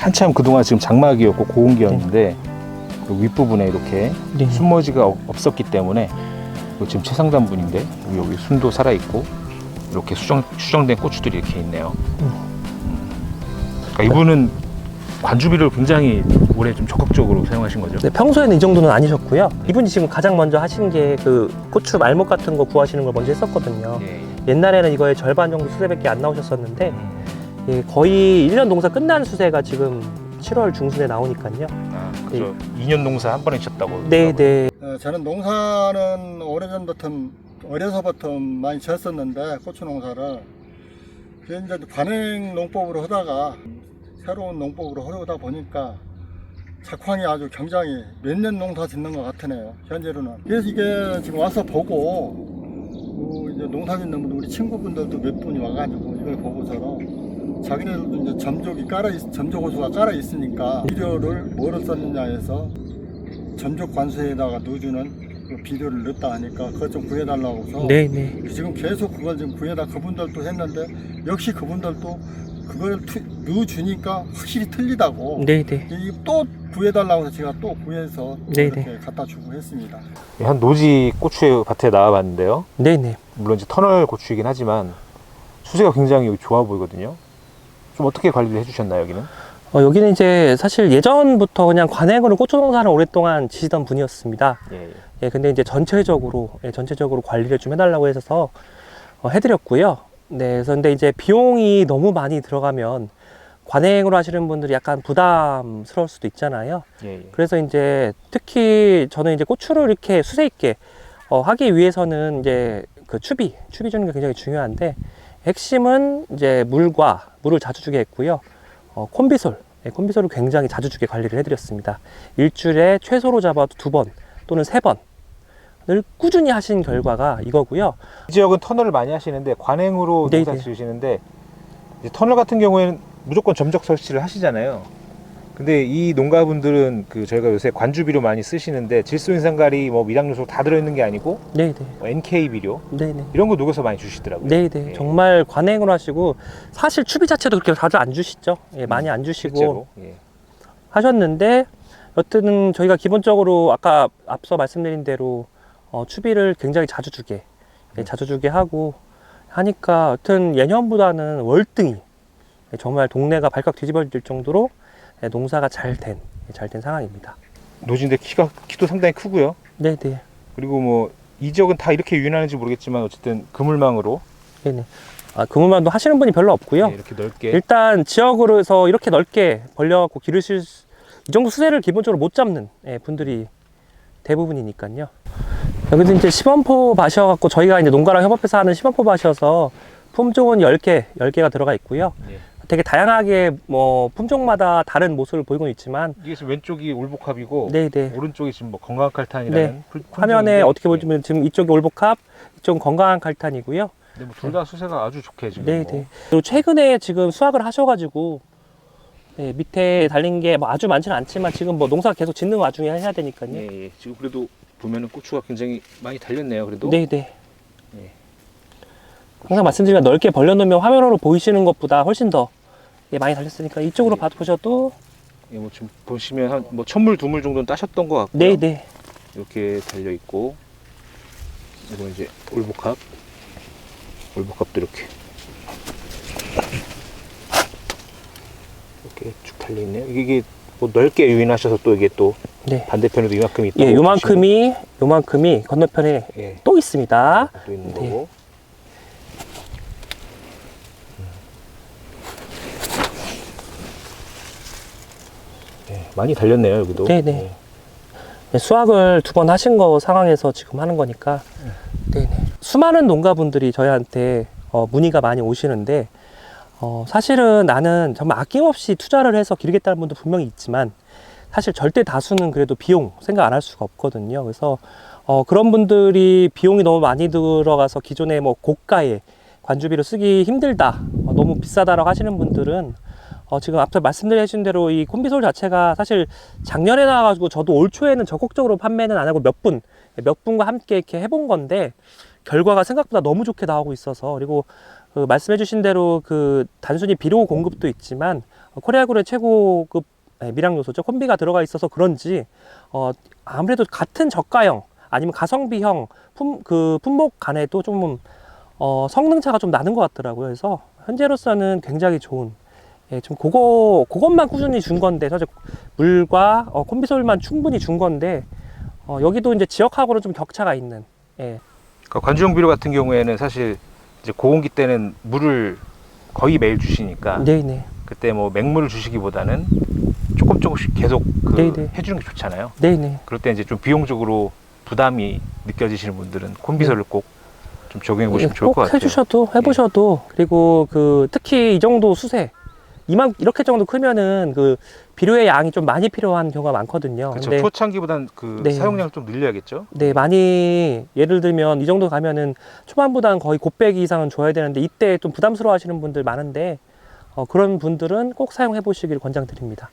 한참 그동안 지금 장막이었고 고온기였는데 그 윗부분에 이렇게 네. 순머지가 없- 없었기 때문에 이거 지금 최상단 분인데 여기 순도 살아 있고 이렇게 수정 수정된 고추들이 이렇게 있네요. 그러니까 이분은 관주비를 굉장히 올해 좀 적극적으로 사용하신 거죠. 네, 평소에는 이 정도는 아니셨고요. 이분이 지금 가장 먼저 하신 게 그 고추 말목 같은 거 구하시는 걸 먼저 했었거든요. 예. 옛날에는 이거의 절반 정도 수세밖에 안 나오셨었는데 예, 거의 1년 농사 끝난 수세가 지금 7월 중순에 나오니까요. 아, 그죠. 2년 농사 한 번에 쳤다고. 네, 네. 어, 저는 농사는 오래전부터 어려서부터 많이 지었었는데 고추 농사를 그게 이제 관행 농법으로 하다가 새로운 농법으로 하려다 보니까 작황이 아주 굉장히 몇 년 농사 짓는 것 같으네요 현재로는 그래서 이게 지금 와서 보고 어, 이제 농사 짓는 분 우리 친구분들도 몇 분이 와가지고 이걸 보고서는 자기네들도 이제 점적이 깔아 있, 점적 호수가 깔아 있으니까 비료를 뭐를 썼느냐 해서 전적 관수에다가 넣어주는 그 비료를 넣었다 하니까 그것 좀 구해달라고 해서 네, 네. 지금 계속 그걸 지금 구해다 그분들도 했는데 역시 그분들도 그걸 투- 넣어주니까 확실히 틀리다고 네, 네. 이 또 구해달라고 해서 제가 또 구해서 네, 이렇게 갖다 주고 했습니다. 한 노지 고추 밭에 나와봤는데요. 네, 네. 물론 이제 터널 고추이긴 하지만 수세가 굉장히 좋아 보이거든요. 좀 어떻게 관리를 해주셨나요 여기는? 어, 여기는 이제 사실 예전부터 그냥 관행으로 고추 농사를 오랫동안 지시던 분이었습니다. 예, 예. 예, 근데 이제 전체적으로, 예, 전체적으로 관리를 좀 해달라고 해서 어, 해드렸고요. 네, 그래서 근데 이제 비용이 너무 많이 들어가면 관행으로 하시는 분들이 약간 부담스러울 수도 있잖아요. 예, 예. 그래서 이제 특히 저는 이제 고추를 이렇게 수세 있게 어, 하기 위해서는 이제 그 추비, 추비 주는 게 굉장히 중요한데 핵심은 이제 물과 물을 자주 주게 했고요. 어, 콤비솔, 예, 콤비솔을 굉장히 자주 주게 관리를 해드렸습니다. 일주일에 최소로 잡아도 두 번 또는 세 번을 꾸준히 하신 결과가 이거고요. 이 지역은 터널을 많이 하시는데 관행으로 네, 농사 네. 지으시는데 이제 터널 같은 경우에는 무조건 점적 설치를 하시잖아요. 근데 이 농가분들은 그 저희가 요새 관주비료 많이 쓰시는데 질소인산가리 뭐 미량요소 다 들어있는 게 아니고 네네, 뭐 NK 비료 네네. 이런 거 녹여서 많이 주시더라고요. 네네. 예. 정말 관행으로 하시고 사실 추비 자체도 그렇게 자주 안 주시죠. 예, 많이 안 주시고 실제로. 예. 하셨는데 여튼 저희가 기본적으로 아까 앞서 말씀드린 대로 어, 추비를 굉장히 자주 주게 예, 자주 주게 하고 하니까 여튼 예년보다는 월등히 예, 정말 동네가 발칵 뒤집어질 정도로 예, 농사가 잘된 예, 잘된 상황입니다. 노지인데 키가 키도 상당히 크고요. 네 네 그리고 뭐이 지역은 다 이렇게 유인하는지 모르겠지만 어쨌든 그물망으로 네네. 아 그물만도 하시는 분이 별로 없고요. 예, 이렇게 넓게 일단 지역으로서 이렇게 넓게 벌려갖고 기르실 수- 이 정도 수세를 기본적으로 못 잡는 예, 분들이 대부분이니까요. 여기도 이제 시범포 밭이어갖고 저희가 이제 농가랑 협업해서 하는 시범포 밭이어서 품 종은 10개, 10개가 들어가 있고요. 예. 되게 다양하게 뭐 품종마다 다른 모습을 보이고 있지만 이게 지금 왼쪽이 올복합이고 네네. 오른쪽이 지금 뭐 건강 칼탄이라는 네. 풀- 화면에 품종인데, 어떻게 예. 보시면 지금 이쪽이 올복합, 이쪽은 건강한 칼탄이고요. 근데 뭐둘다 수세가 아주 좋게 지금 네 네. 뭐. 그리고 최근에 지금 수확을 하셔가지고 네, 밑에 달린 게 뭐 아주 많지는 않지만 지금 뭐 농사 계속 짓는 와중에 해야 되니까요. 예, 예. 지금 그래도 보면은 고추가 굉장히 많이 달렸네요. 그래도 네네. 예. 항상 말씀드리면 넓게 벌려놓으면 화면으로 보이시는 것보다 훨씬 더 예, 많이 달렸으니까 이쪽으로 네. 봐도 보셔도 예, 뭐 지금 보시면 한 뭐 천물 두물 정도는 따셨던 것 같고요. 네네. 이렇게 달려 있고 이거 이제 올복합 올복합도 이렇게 이렇게 쭉 달려 있네요. 이게, 이게 뭐 넓게 유인하셔서 또 이게 또 네. 반대편에도 이만큼 있다. 예, 요만큼이 요만큼이 건너편에 예, 또 있습니다. 또 있는 네. 거고. 많이 달렸네요 여기도. 네네. 예. 네, 수확을 두 번 하신 거 상황에서 지금 하는 거니까. 네네. 수많은 농가분들이 저희한테 어, 문의가 많이 오시는데 어, 사실은 나는 정말 아낌없이 투자를 해서 기르겠다는 분도 분명히 있지만 사실 절대 다수는 그래도 비용 생각 안 할 수가 없거든요. 그래서 어, 그런 분들이 비용이 너무 많이 들어가서 기존에 뭐 고가의 관주비로 쓰기 힘들다, 어, 너무 비싸다라고 하시는 분들은 어, 지금 앞서 말씀드린 대로 이 콤비솔 자체가 사실 작년에 나와가지고 저도 올 초에는 적극적으로 판매는 안 하고 몇 분, 몇 분과 함께 이렇게 해본 건데 결과가 생각보다 너무 좋게 나오고 있어서 그리고 그 말씀해주신 대로 그 단순히 비료 공급도 있지만 어, 코리아굴의 최고급 예, 미량 요소죠. 콤비가 들어가 있어서 그런지 어, 아무래도 같은 저가형 아니면 가성비형 품, 그 품목 간에도 좀 어, 성능 차가 좀 나는 것 같더라고요. 그래서 현재로서는 굉장히 좋은 예, 좀 그거 그것만 꾸준히 준 건데 사실 물과 어, 콤비솔만 충분히 준 건데 어, 여기도 이제 지역하고는 좀 격차가 있는 예, 그러니까 관주용 비료 같은 경우에는 사실 이제 고온기 때는 물을 거의 매일 주시니까 네네 그때 뭐 맹물을 주시기보다는 조금 조금씩 계속 그 네네. 해주는 게 좋잖아요. 네네 그럴 때 이제 좀 비용적으로 부담이 느껴지시는 분들은 콤비솔을 꼭 좀 적용해 보시면 예, 좋을 것 꼭 같아요. 예. 해주셔도 해보셔도 그리고 그 특히 이 정도 수세 이만 이렇게 정도 크면은 그 비료의 양이 좀 많이 필요한 경우가 많거든요. 그렇죠. 근데 초창기보단 그 네. 사용량을 좀 늘려야겠죠. 네 많이 예를 들면 이 정도 가면은 초반보다는 거의 곱배기 이상은 줘야 되는데 이때 좀 부담스러워하시는 분들 많은데 어, 그런 분들은 꼭 사용해 보시길 권장드립니다.